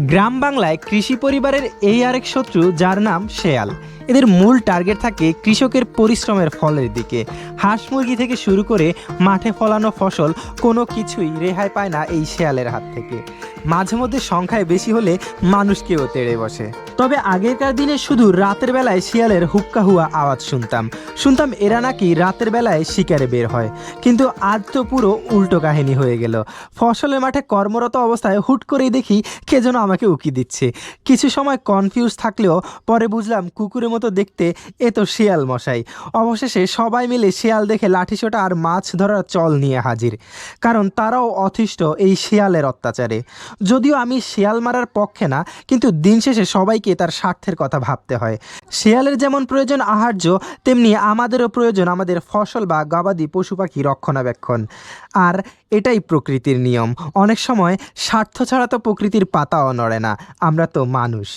গ্রাম বাংলায় কৃষি পরিবারের এই আরেক শত্রু, যার নাম শেয়াল। এদের মূল টার্গেট থাকে কৃষকের পরিশ্রমের ফলের দিকে। হাঁস মুরগি থেকে শুরু করে মাঠে ফলানো ফসল কোনো কিছুই রেহাই পায় না এই শেয়ালের হাত থেকে। মাঝে মধ্যে সংখ্যায় বেশি হলে মানুষকেও তেড়ে বসে। তবে আগেকার দিনে শুধু রাতের বেলায় শিয়ালের হুক্কা হুয়া আওয়াজ শুনতাম। শুনতাম এরা নাকি রাতের বেলায় শিকারে বের হয়। কিন্তু আজ তো পুরো উল্টো কাহিনী হয়ে গেল। ফসলের মাঠে কর্মরত অবস্থায় হুট করেই দেখি কে যেন আমাকে উকি দিচ্ছে। কিছু সময় কনফিউজ থাকলেও পরে বুঝলাম কুকুরের মতো দেখতে এ তো শিয়াল মশাই। অবশেষে সবাই মিলে শিয়াল দেখে লাঠিসোটা আর মাছ ধরার চল নিয়ে হাজির। কারণ তারাও অতিষ্ঠ এই শিয়ালের অত্যাচারে। যদিও আমি শেয়াল মারার পক্ষে না, কিন্তু দিন শেষে সবাইকে তার স্বার্থের কথা ভাবতে হয়। শেয়ালের যেমন প্রয়োজন আহার্য, তেমনি আমাদেরও প্রয়োজন আমাদের ফসল বা গবাদি পশু পাখি রক্ষণাবেক্ষণ। আর এটাই প্রকৃতির নিয়ম। অনেক সময় স্বার্থ ছাড়া তো প্রকৃতির পাতাও নড়ে না। আমরা তো মানুষ।